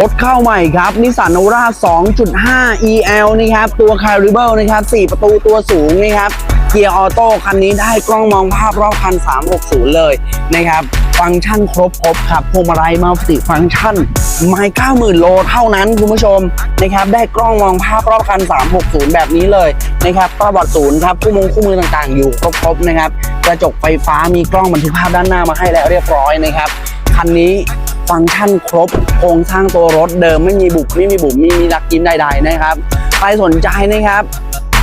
รถเข้าใหม่ครับนิสสันโนรา2.5 EL นะครับ ตัว c a r i b l e นะครับ4ประตูตัวสูงนะครับเกียร์ออโต้คันนี้ได้กล้องมองภาพรอบคัน 360 เลยนะครับฟังก์ชันครบครบครับพวงมาลัยมัลติฟังก์ชันไม่90,000 โลเท่านั้นคุณผู้ชมนะครับได้กล้องมองภาพรอบคัน 360 แบบนี้เลยนะครับประวัติศูนย์ครับคู่มงคู่มือต่างๆ อยู่ครบๆนะครับกระจกไฟฟ้ามีกล้องบันทึกภาพด้านหน้ามาให้แล้วเรียบร้อยนะครับคันนี้ ฟังก์ชันครบโครงสร้างตัวรถเดิมไม่มีบุบไม่มีบุบไม่มีรักยิ้มใดๆนะครับใครสนใจนะครับ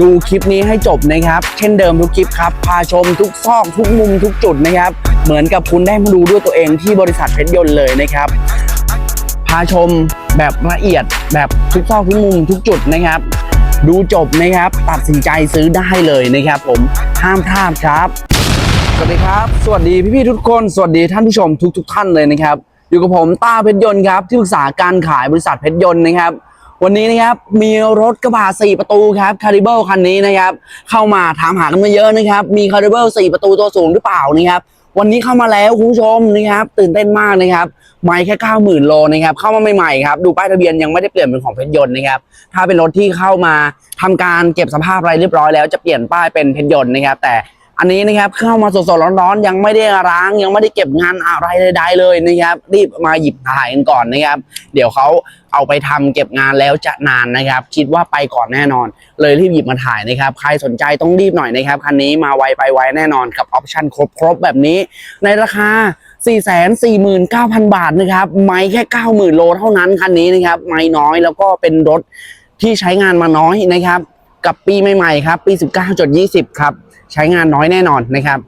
ดูคลิปนี้ให้จบนะครับ เช่นเดิมทุกคลิปครับ พาชมทุกซอกทุกมุมทุกจุดนะครับ เหมือนกับคุณได้มาดูด้วยตัวเองที่บริษัทเพชรยนต์เลยนะครับ พาชมแบบละเอียดแบบทุกซอกทุกมุมทุกจุดนะครับ ดูจบนะครับ ตัดสินใจซื้อได้เลยนะครับ ผมห้ามพลาดครับ สวัสดีครับ สวัสดีพี่ๆทุกคน สวัสดีท่านผู้ชมทุก ๆ ท่านเลยนะครับ อยู่กับผมต้าเพชรยนต์ครับที่ปรึกษาการขายบริษัทเพชรยนต์นะครับ วันนี้นะครับมีรถกระบะ4ประตูครับคาริเบิลคันนี้นะครับ เข้ามาถามหากันมาเยอะนะครับ มีคาริเบิล4ประตูตัวสูงหรือเปล่านะครับ วันนี้เข้ามาแล้วคุณผู้ชมนะครับ ตื่นเต้นมากนะครับไม่แค่90,000โลนะครับ เข้ามาใหม่ๆครับดูป้ายทะเบียนยังไม่ได้เปลี่ยนเป็นของเพชรยนต์นะครับถ้าเป็นรถที่เข้ามาทำการเก็บสภาพอะไรเรียบร้อยแล้วจะเปลี่ยนป้ายเป็นเพชรยนต์นะครับแต่ อันนี้นะครับเข้ามาสดๆร้อนๆยังไม่ได้ร้าง ยังไม่ได้เก็บงานอะไรใดๆเลยนะครับ รีบมาหยิบถ่ายกันก่อนนะครับ เดี๋ยวเขาเอาไปทำเก็บงานแล้วจะนานนะครับ คิดว่าไปก่อนแน่นอน เลยรีบหยิบมาถ่ายนะครับ ใครสนใจต้องรีบหน่อยนะครับคันนี้มาไวไปไวแน่นอนกับออปชั่นครบๆแบบนี้ ในราคา 449,000 บาทนะครับ ไม่แค่ 90,000 โลเท่านั้นคันนี้นะครับ ไม่น้อยแล้วก็เป็นรถที่ใช้งานมาน้อยนะครับ กับปีใหม่ๆครับ ปี 19.20 ครับ ใช้งานน้อยแน่นอนนะครับ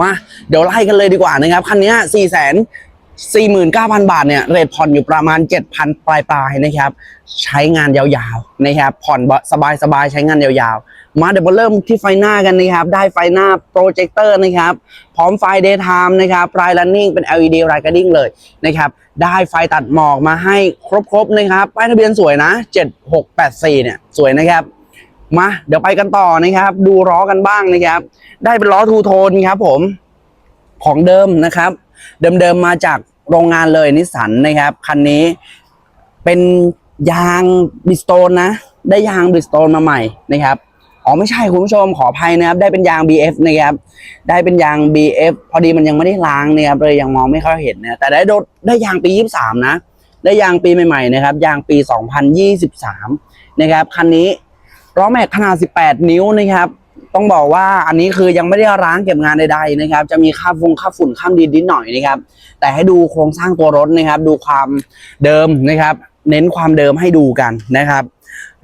มาเดี๋ยวไล่กันเลยดีกว่านะครับคันนี้4 4 9 0 0 0 บาทเนี่ยเรทผ่อนอยู่ประมาณ 7,000 ปลายๆนะครับ ใช้งานยาวๆนะครับผ่อนสบายๆใช้งานยาวๆ มาเดี๋ยวมาเริ่มที่ไฟหน้ากันนะครับ ได้ไฟหน้าโปรเจคเตอร์นะครับ พร้อมไฟ daytime นะครับปลาย running เป็น LED r i g a d i n g เลยนะครับ ได้ไฟตัดหมอกมาให้ครบๆนะครับป้ายทะเบียนสวยนะ 7684 เนี่ย สวยนะครับ มาเดี๋ยวไปกันต่อนะครับ ดูล้อกันบ้างนะครับ ได้เป็นล้อทูโทนครับ ผมของเดิมนะครับ เดิมๆมาจากโรงงานเลยนิสสันนะครับคันนี้เป็นยางบิสโตนนะ ได้ยางบิสโตนมาใหม่นะครับอ๋อไม่ใช่คุณผู้ชมขออภัยนะครับ ได้เป็นยาง BF นะครับ ได้เป็นยาง BF พอดีมันยังไม่ได้ล้างนะครับเลยยังมองไม่ค่อยเห็นนะแต่ได้โดดได้ยางปี 23 นะ ได้ยางปีใหม่ๆนะครับ ยางปี 2023 นะครับคันนี้ ล้อแม็กขนาด 18 นิ้วนะครับ ต้องบอกว่าอันนี้คือยังไม่ได้ร้างเก็บงานใดๆนะครับ จะมีค่าฟงค่าฝุ่นข้ามดินนิดหน่อยนะครับ แต่ให้ดูโครงสร้างตัวรถนะครับ ดูความเดิมนะครับ เน้นความเดิมให้ดูกันนะครับ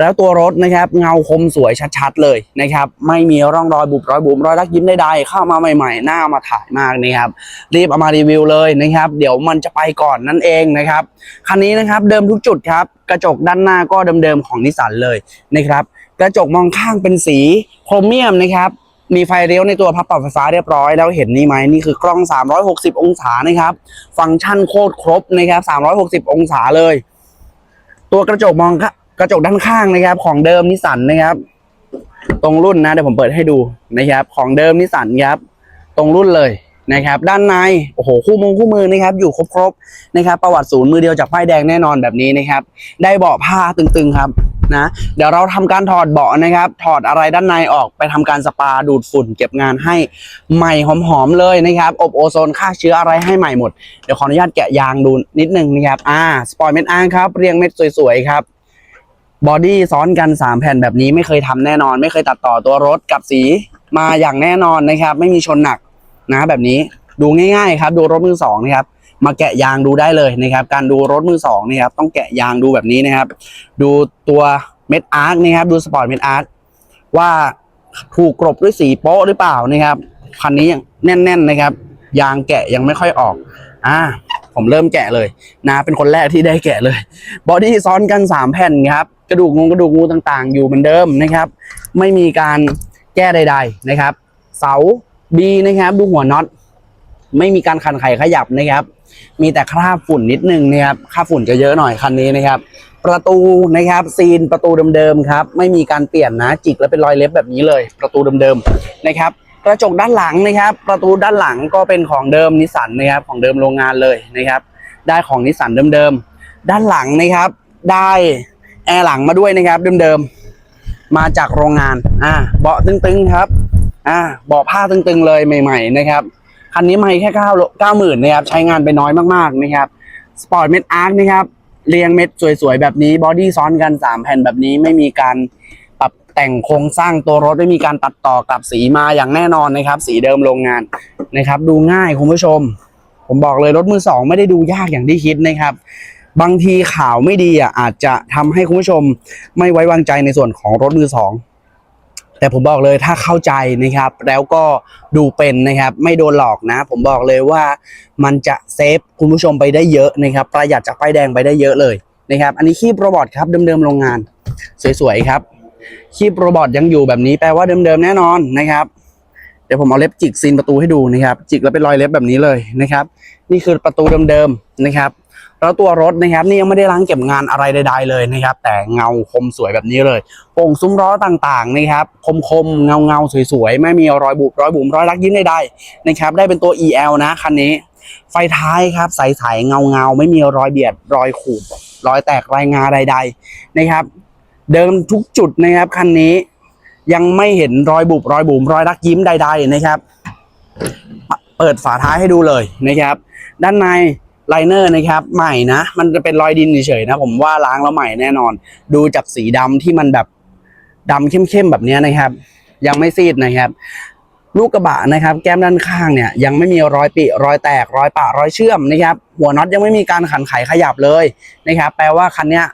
แล้วตัวรถนะครับ เงาคมสวยชัดๆเลยนะครับ ไม่มีร่องรอยบุบรอยบุ๋มรอยรักยิ้มใดๆเข้ามาใหม่ๆหน้ามาถ่ายมากนะครับ รีบเอามารีวิวเลยนะครับ เดี๋ยวมันจะไปก่อนนั่นเองนะครับคันนี้นะครับเดิมทุกจุดครับกระจกด้านหน้าก็เดิมๆของนิสสันเลยนะครับ กระจกมองข้างเป็นสีโครเมียมนะครับมีไฟเลี้ยวในตัวพับปรับไฟฟ้าเรียบร้อยแล้วเห็นนี่ไหมนี่คือกล้อง 360 องศานะครับ ฟังก์ชันโคตรครบนะครับ 360 องศาเลย ตัวกระจกมองข้ากระจกด้านข้างนะครับ ของเดิมนิสันนะครับ ตรงรุ่นนะเดี๋ยวผมเปิดให้ดูนะครับ ของเดิมนิสสันครับ ตรงรุ่นเลยนะครับ ด้านในโอ้โหคู่มงคู่มือนะครับ อยู่ครบๆนะครับ ประวัติศูนย์มือเดียวจากป้ายแดงแน่นอนแบบนี้นะครับ ได้เบาะผ้าตึงๆครับ นะเดี๋ยวเราทำการถอดเบาะนะครับ ถอดอะไรด้านในออกไปทำการสปาดูดฝุ่น เก็บงานให้ใหม่หอมๆเลยนะครับ อบโอโซนฆ่าเชื้ออะไรให้ใหม่หมด เดี๋ยวขออนุญาตแกะยางดูนิดนึงนะครับอ่าสปอยเม็ดอ้างครับ เรียงเม็ดสวยๆครับบอดี้ซ้อนกัน 3 แผ่นแบบนี้ไม่เคยทำแน่นอน ไม่เคยตัดต่อตัวรถกับสีมาอย่างแน่นอนนะครับ ไม่มีชนหนักนะแบบนี้ดูง่ายๆครับ ดูรถมือสองนะครับ มาแกะยางดูได้เลยนะครับ การดูรถมือสองนะครับต้องแกะยางดูแบบนี้นะครับ ดูตัวเม็ดอาร์คนะครับ ดูสปอร์ตเม็ดอาร์คว่าถูกกรบด้วยสีโป๊ะหรือเปล่านะครับคันนี้ยังแน่น ๆนะครับ ยางแกะยังไม่ค่อยออกอ่าผมเริ่มแกะเลยนะเป็นคนแรกที่ได้แกะเลยบอดี้ซ้อนกัน3แผ่นครับกระดูกงูกระดูกงูต่างๆ อยู่เหมือนเดิมนะครับ ไม่มีการแก้ใด ๆนะครับ เสา B นะครับ ดูหัวน็อตไม่มีการขันไขขยับนะครับ มีแต่คราบฝุ่นนิดนึงนะครับคราบฝุ่นจะเยอะหน่อยคันนี้นะครับ ประตูนะครับซีนประตูเดิมๆครับ ไม่มีการเปลี่ยนนะจิกแล้วเป็นรอยเล็บแบบนี้เลย ประตูเดิมๆนะครับกระจกด้านหลังนะครับ ประตูด้านหลังก็เป็นของเดิมนิสสันนะครับของเดิมโรงงานเลยนะครับ ได้ของนิสสันเดิมๆด้านหลังนะครับ ได้แอร์หลังมาด้วยนะครับเดิมๆมาจากโรงงานอ่าเบาะตึงๆครับอ่าเบาะผ้าตึงๆเลยใหม่ ๆ นะครับ คันนี้ไม่แค่เก้าเก้าหมื่นนะครับ ใช้งานไปน้อยมากๆนะครับสปอร์ตเม็ดอาร์คนะครับ เรียงเม็ดสวยๆ แบบนี้บอดี้ซ้อนกัน 3 แผ่นแบบนี้ไม่มีการปรับแต่งโครงสร้างตัวรถไม่มีการตัดต่อกลับสีมาอย่างแน่นอนนะครับ สีเดิมโรงงานนะครับ ดูง่ายคุณผู้ชม ผมบอกเลยรถมือสองไม่ได้ดูยากอย่างที่คิดนะครับบางทีข่าวไม่ดีอะอาจจะทำให้คุณผู้ชมไม่ไว้วางใจในส่วนของรถมือสอง แต่ผมบอกเลยถ้าเข้าใจนะครับ แล้วก็ดูเป็นนะครับ ไม่โดนหลอกนะ ผมบอกเลยว่ามันจะเซฟคุณผู้ชมไปได้เยอะนะครับ ประหยัดจากป้ายแดงไปได้เยอะเลยนะครับ อันนี้คีบโรบอทครับเดิมๆโรงงาน สวยๆครับ คีบโรบอทยังอยู่แบบนี้แปลว่าเดิมๆแน่นอนนะครับ เดี๋ยวผมเอาเล็บจิกซีนประตูให้ดูนะครับ จิกแล้วเป็นรอยเล็บแบบนี้เลยนะครับ นี่คือประตูเดิมๆนะครับ แล้วตัวรถนะครับนี่ยังไม่ได้ล้างเก็บงานอะไรใดๆเลยนะครับ แต่เงาคมสวยแบบนี้เลยโป่งซุ้มล้อต่างๆนะครับ คมๆ เงาเงาๆสวยๆ ไม่มีรอยบุบรอยบุ๋มรอยรักยิ้มใดๆนะครับ ได้เป็นตัว EL นะคันนี้ ไฟท้ายครับใสๆเงาเงาๆ ไม่มีรอยเบียดรอยขูด รอยแตกรายงาใด ๆ นะครับ เดิมทุกจุดนะครับคันนี้ยังไม่เห็นรอยบุบรอยบุ๋มรอยรักยิ้มใด ๆ นะครับ เปิดฝาท้ายให้ดูเลยนะครับ ด้านใน ไลเนอร์นะครับใหม่นะ มันจะเป็นรอยดินเฉยๆนะ ผมว่าล้างแล้วใหม่แน่นอน ดูจากสีดำที่มันแบบดำเข้มๆแบบนี้นะครับ ยังไม่ซีดนะครับ ลูกกระบะนะครับ แก้มด้านข้างเนี่ย ยังไม่มีรอยปิรอยแตกรอยปะรอยเชื่อมนะครับ หัวน็อตยังไม่มีการขันไขขยับเลยนะครับ แปลว่าคันเนี้ย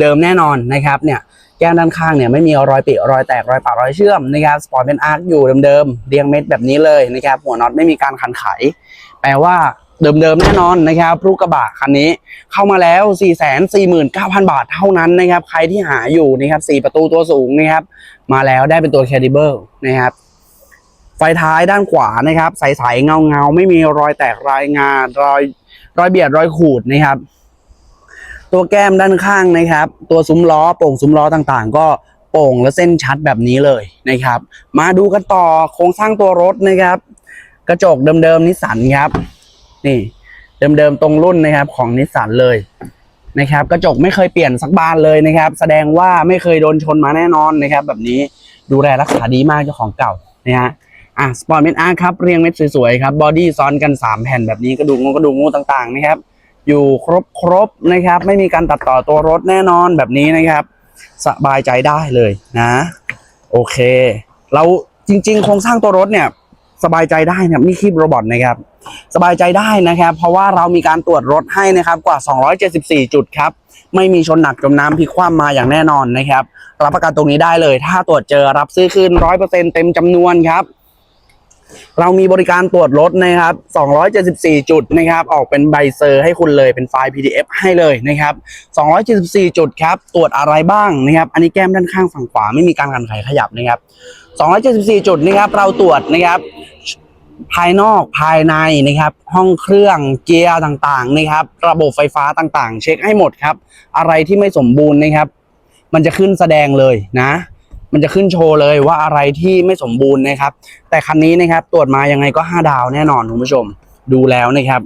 เดิมๆแน่นอนนะครับเนี่ยแก้มด้านข้างเนี่ยไม่มีรอยปิรอยแตกรอยปะรอยเชื่อมนะครับสปอร์ตเป็นอาร์คอยู่เดิมๆเรียงเม็ดแบบนี้เลยนะครับ หัวน็อตไม่มีการขันไข แปลว่า เดิมๆแน่นอนนะครับรูกกระบะคันนี้เข้ามาแล้ว 4 4 9 0 0 0 บาทเท่านั้นนะครับ ใครที่หาอยู่นะครับ4ประตูตัวสูงนะครับ มาแล้วได้เป็นตัวแคดิเบิลนะครับ ไฟท้ายด้านขวานะครับ ใสๆเงาๆ ไม่มีรอยแตกรายงารอยรอยเบียดรอยขูดนะครับ ตัวแก้มด้านข้างนะครับ ตัวซุ้มล้อโป่งซุ้มล้อต่างๆ ก็โป่งและเส้นชัดแบบนี้เลยนะครับ มาดูกันต่อโครงสร้างตัวรถนะครับ กระจกเดิมๆนิสสันครับ นี่ เดิมๆตรงรุ่นนะครับของนิสสันเลยนะครับกระจกไม่เคยเปลี่ยนสักบานเลยนะครับ แสดงว่าไม่เคยโดนชนมาแน่นอนนะครับ แบบนี้ดูแลรักษาดีมากเจ้าของเก่านะฮะอะสปอร์ตเม็ดอาร์ครับเรียงเม็ดสวยๆครับบอดี้ซ้อนกัน 3 แผ่นแบบนี้กระดูกงกระดูกงูต่างๆนะครับ อยู่ครบครบๆนะครับ ไม่มีการตัดต่อตัวรถแน่นอนแบบนี้นะครับ สบายใจได้เลยนะ โอเค เราจริง ๆ โครงสร้างตัวรถเนี่ย สบายใจได้เนี่ยมีคีบโรบอทนะครับสบายใจได้นะครับ เพราะว่าเรามีการตรวจรถให้นะครับกว่า 274 จุดครับไม่มีชนหนักจมน้ำพลิกคว่ำมาอย่างแน่นอนนะครับ รับประกันตรงนี้ได้เลย ถ้าตรวจเจอรับซื้อคืน100%เต็มจำนวนครับ เรามีบริการตรวจรถนะครับ 274 จุดนะครับ ออกเป็นใบเซอร์ให้คุณเลยเป็นไฟล์ PDF ให้เลยนะครับ 274 จุดครับ ตรวจอะไรบ้างนะครับ อันนี้แก้มด้านข้างฝั่งขวาไม่มีการกันไขขยับนะครับ 274 จุดนะครับ เราตรวจนะครับ ภายนอกภายในนะครับ ห้องเครื่องเกียร์ต่างๆนะครับ ระบบไฟฟ้าต่างๆ เช็คให้หมดครับ อะไรที่ไม่สมบูรณ์นะครับ มันจะขึ้นแสดงเลยนะ มันจะขึ้นโชว์เลยว่าอะไรที่ไม่สมบูรณ์นะครับ แต่คันนี้นะครับตรวจมายังไงก็ 5 ดาวแน่นอนคุณผู้ชมดูแล้วนะครับ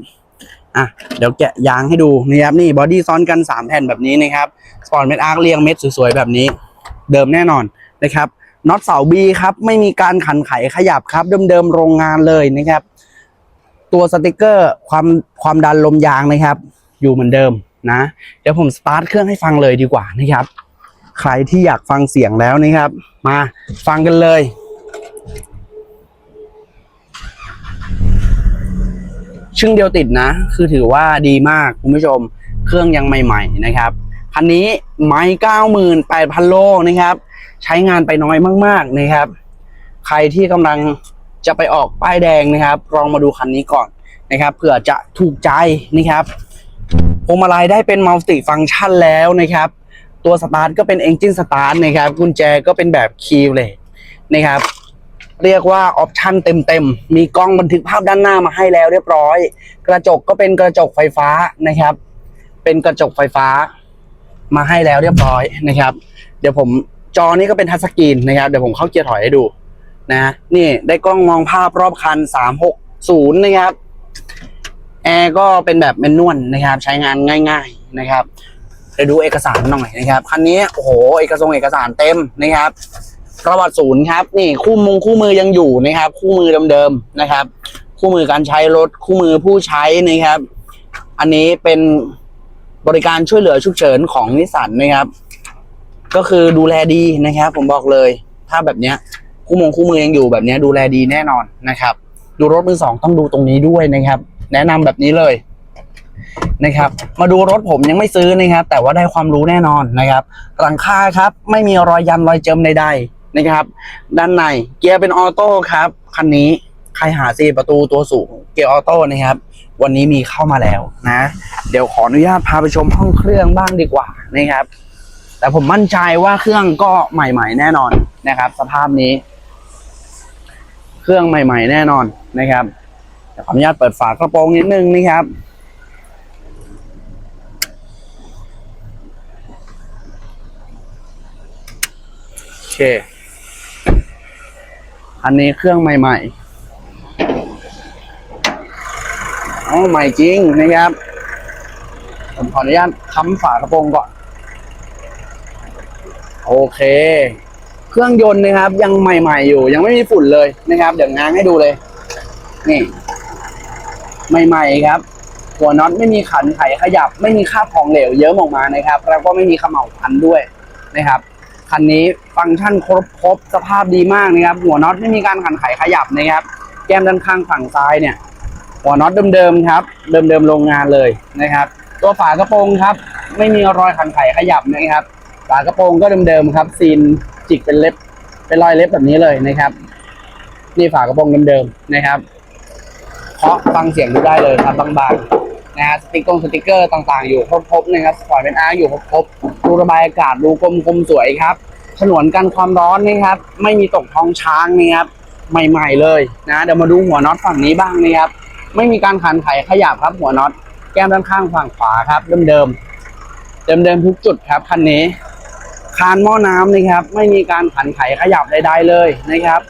อะเดี๋ยวแกะยางให้ดูนะครับนี่บอดี้ซ้อนกัน 3 แผ่นแบบนี้นะครับสปอร์ตเม็ดอาร์คเรียงเม็ดสวยๆแบบนี้ เดิมแน่นอนนะครับ น็อตเสาบีครับ ไม่มีการขันไขขยับครับ เดิมๆโรงงานเลยนะครับ ตัวสติกเกอร์ความความดันลมยางนะครับ อยู่เหมือนเดิมนะ เดี๋ยวผมสตาร์ทเครื่องให้ฟังเลยดีกว่านะครับ ใครที่อยากฟังเสียงแล้วนะครับ มาฟังกันเลยชึ่งเดียวติดนะ คือถือว่าดีมากคุณผู้ชม เครื่องยังใหม่ ๆ นะครับ คันนี้ไม้เก้าหมื่นแปดพันโลนะครับ ใช้งานไปน้อยมาก ๆนะครับ ใครที่กำลังจะไปออกป้ายแดงนะครับ ลองมาดูคันนี้ก่อนนะครับเผื่อจะถูกใจนะครับพวงมาลัยได้เป็นมัลติฟังชันแล้วนะครับ ตัวสตาร์ทก็เป็น Engine Start นะครับ กุญแจก็เป็นแบบคีย์เลยนะครับ เรียกว่าออปชันเต็มๆ มีกล้องบันทึกภาพด้านหน้ามาให้แล้วเรียบร้อย กระจกก็เป็นกระจกไฟฟ้านะครับ เป็นกระจกไฟฟ้ามาให้แล้วเรียบร้อยนะครับ เดี๋ยวผม จอนี้ก็เป็นทัชสกรีนนะครับ เดี๋ยวผมเข้าเกียร์ถอยให้ดูนะนี่ได้กล้องมองภาพรอบคัน 360 นะครับแอร์ก็เป็นแบบแมนนวลนะครับ ใช้งานง่าย ๆนะครับเดี๋ยวดูเอกสารหน่อยนะครับคันนี้โอ้โหเอกสารเอกสารเต็มนะครับประวัติศูนย์ครับ นี่คู่มงคู่มือยังอยู่นะครับ คู่มือเดิมๆนะครับ คู่มือการใช้รถคู่มือผู้ใช้นะครับ อันนี้เป็นบริการช่วยเหลือฉุกเฉินของนิสสันนะครับ ก็คือดูแลดีนะครับ ผมบอกเลย ถ้าแบบเนี้ยคู่มงคู่มือยังอยู่แบบเนี้ยดูแลดีแน่นอนนะครับ ดูรถมือสองต้องดูตรงนี้ด้วยนะครับ แนะนำแบบนี้เลยนะครับ มาดูรถผมยังไม่ซื้อนะครับ แต่ว่าได้ความรู้แน่นอนนะครับ หลังคาครับไม่มีรอยยันรอยเจิมใดๆนะครับ ด้านในเกียร์เป็นออโต้ครับคันนี้ใครหาสี่ประตูตัวสูงเกียร์ออโต้นะครับ วันนี้มีเข้ามาแล้วนะ เดี๋ยวขออนุญาตพาไปชมห้องเครื่องบ้างดีกว่านะครับ แต่ผมมั่นใจว่าเครื่องก็ใหม่ ๆ แน่นอนนะครับ สภาพนี้ เครื่องใหม่ ๆ แน่นอนนะครับขออนุญาตเปิดฝากระโปรงนิดนึงนะครับโอเค อันนี้เครื่องใหม่ๆอ๋อใหม่จริงนะครับ ผมขออนุญาตค้ำฝากระโปรงก่อน โอเค เครื่องยนต์นะครับ ยังใหม่ ๆ อยู่ ยังไม่มีฝุ่นเลยนะครับเดี๋ยวง้างให้ดูเลย นี่ใหม่ ๆ ครับหัวน็อตไม่มีขันไขขยับ ไม่มีคราบของเหลวเยอะออกมานะครับ แล้วก็ไม่มีเขม่าพันด้วยนะครับคันนี้ฟังก์ชันครบครบสภาพดีมากนะครับ หัวน็อตไม่มีการขันไขขยับนะครับ แก้มด้านข้างฝั่งซ้ายเนี่ย หัวน็อตเดิมๆครับ เดิมๆโรงงานเลยนะครับ ตัวฝากระโปรงครับ ไม่มีรอยขันไขขยับนะครับ ฝากระโปรงก็เดิมๆครับ ซีนจิกเป็นเล็บ เป็นรอยเล็บแบบนี้เลยนะครับ นี่ฝากระโปรงเดิมๆนะครับเคาะฟังเสียงดูได้เลยครับบางๆนะฮะสติ๊กเกอร์สติ๊กเกอร์ต่างๆ อยู่ครบๆนะครับสปอร์ตเป็นอาร์อยู่ครบๆรูระบายอากาศดูกลมๆสวยครับฉนวนกันความร้อนนะครับ ไม่มีตกท้องช้างนะครับใหม่ๆเลยนะเดี๋ยวมาดูหัวน็อตฝั่งนี้บ้างนะครับ ไม่มีการขันไขขยับครับหัวน็อตแก้มด้านข้างฝั่งขวาครับ เดิมๆเดิมๆทุกจุดครับคันนี้ คานหม้อน้ำนะครับ ไม่มีการขันไขขยับใด ๆ เลยนะครับ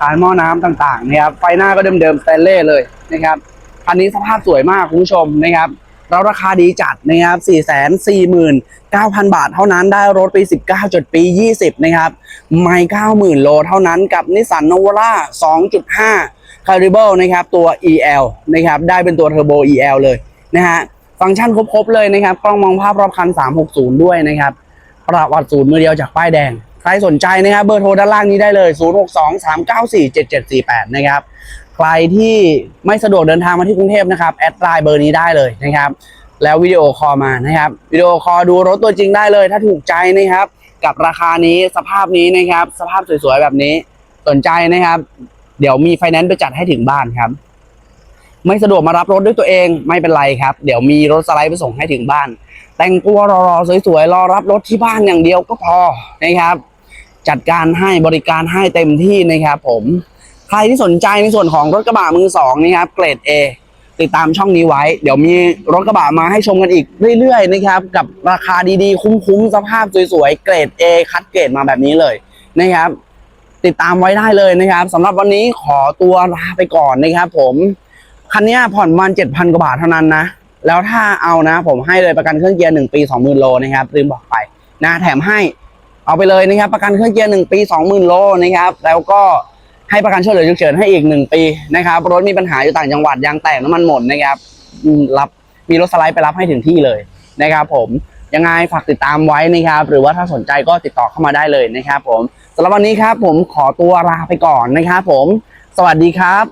คานหม้อน้ำต่างๆนะครับ ไฟหน้าก็เดิมๆสเตนเล่เลยนะครับคันนี้สภาพสวยมากคุณผู้ชมนะครับเราราคาดีจัดนะครับ 4 4 9 0 0 0 บาทเท่านั้นได้รถปี 19จดปี 20 นะครับ ไม่90,000 โลเท่านั้นกับนิสสันโนว r a 2.5 c a r i b l e นะครับ ตัว EL นะครับ ได้เป็นตัวเทอร์โบ EL เลยนะฮะ ฟังก์ชันครบ ๆ เลยนะครับ กล้องมองภาพรอบคัน 360 ด้วยนะครับ ประวัติศูนย์มือเดียวจากป้ายแดง ใครสนใจนะครับเบอร์โทรด้านล่างนี้ได้เลย 0623947748 นะครับ ใครที่ไม่สะดวกเดินทางมาที่กรุงเทพนะครับ แอดไลน์เบอร์นี้ได้เลยนะครับ แล้ววิดีโอคอลมานะครับ วิดีโอคอลดูรถตัวจริงได้เลย ถ้าถูกใจนะครับ กับราคานี้สภาพนี้นะครับ สภาพสวยๆแบบนี้สนใจนะครับ เดี๋ยวมีไฟแนนซ์ไปจัดให้ถึงบ้านครับ ไม่สะดวกมารับรถด้วยตัวเองไม่เป็นไรครับ เดี๋ยวมีรถสไลด์ไปส่งให้ถึงบ้าน แต่งตัวรอๆสวยๆรอรับรถที่บ้านอย่างเดียวก็พอนะครับ จัดการให้บริการให้เต็มที่นะครับ ผมใครที่สนใจในส่วนของรถกระบะมือสองนะครับ เกรด A ติดตามช่องนี้ไว้ เดี๋ยวมีรถกระบะมาให้ชมกันอีกเรื่อยๆนะครับ กับราคาดีๆ คุ้มๆสภาพสวยๆเกรด A คัดเกรดมาแบบนี้เลยนะครับ ติดตามไว้ได้เลยนะครับสำหรับวันนี้ขอตัวลาไปก่อนนะครับ ผมคันนี้ผ่อนมาณเจ็ดพันกว่าบาทเท่านั้นนะ แล้วถ้าเอานะ ผมให้เลยประกันเครื่องเกียร์หนึ่งปีสองหมื่นโลนะครับลืมบอกไปนะแถมให้เอาไปเลยนะครับ ประกันเครื่องเกียร์หนึ่งปีสองหมื่นโลนะครับ แล้วก็ให้ประกันช่วยเหลือฉุกเฉินให้อีกหนึ่งปีนะครับรถมีปัญหาอยู่ต่างจังหวัดยางแตกน้ำมันหมดนะครับรับมีรถสไลด์ไปรับให้ถึงที่เลยนะครับผมยังไงฝากติดตามไว้นะครับ หรือว่าถ้าสนใจก็ติดต่อเข้ามาได้เลยนะครับ ผมสำหรับวันนี้ครับ ผมขอตัวลาไปก่อนนะครับ ผม สวัสดีครับ